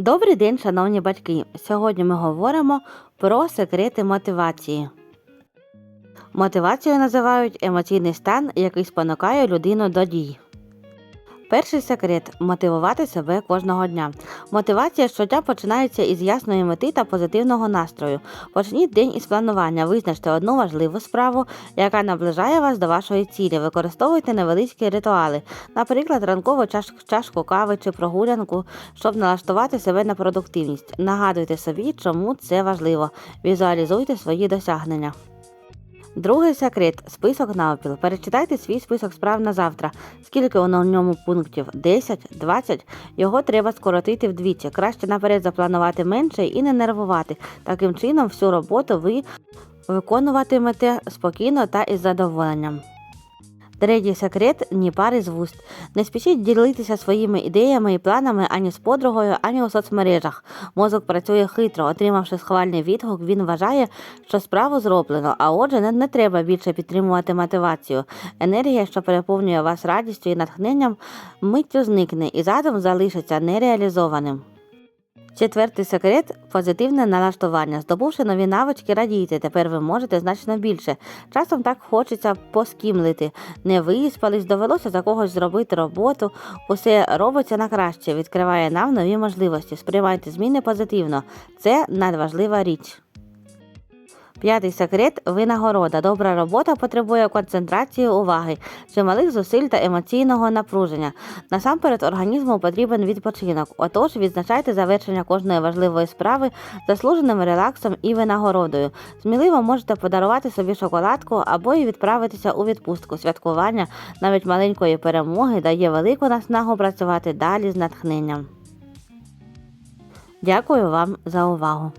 Добрий день, шановні батьки! Сьогодні ми говоримо про секрети мотивації. Мотивацією називають емоційний стан, який спонукає людину до дій. Перший секрет мотивувати себе кожного дня. Мотивація щодня починається із ясної мети та позитивного настрою. Почніть день із планування, визначте одну важливу справу, яка наближає вас до вашої цілі. Використовуйте невеличкі ритуали, наприклад, ранкову чаш- чашку кави чи прогулянку, щоб налаштувати себе на продуктивність. Нагадуйте собі, чому це важливо. Візуалізуйте свої досягнення. Другий секрет список навпіл. Перечитайте свій список справ на завтра. Скільки воно у ньому пунктів? 10, 20? Його треба скоротити вдвічі. Краще наперед запланувати менше і не нервувати. Таким чином, всю роботу ви виконуватимете спокійно та із задоволенням. Третій секрет ні пари з вуст. Не спішіть ділитися своїми ідеями і планами ані з подругою, ані у соцмережах. Мозок працює хитро, отримавши схвальний відгук, він вважає, що справу зроблено, а отже, не, не треба більше підтримувати мотивацію. Енергія, що переповнює вас радістю і натхненням, миттю зникне, і задум залишиться нереалізованим. Четвертий секрет позитивне налаштування. Здобувши нові навички, радійте. Тепер ви можете значно більше. Часом так хочеться поскімлити. Не виспались, довелося за когось зробити роботу. Усе робиться на краще, відкриває нам нові можливості. Сприймайте зміни позитивно. Це надважлива річ. П'ятий секрет винагорода. Добра робота потребує концентрації уваги, чималих зусиль та емоційного напруження. Насамперед організму потрібен відпочинок. Отож, відзначайте завершення кожної важливої справи заслуженим релаксом і винагородою. Сміливо можете подарувати собі шоколадку або й відправитися у відпустку. Святкування навіть маленької перемоги дає велику наснагу працювати далі з натхненням. Дякую вам за увагу!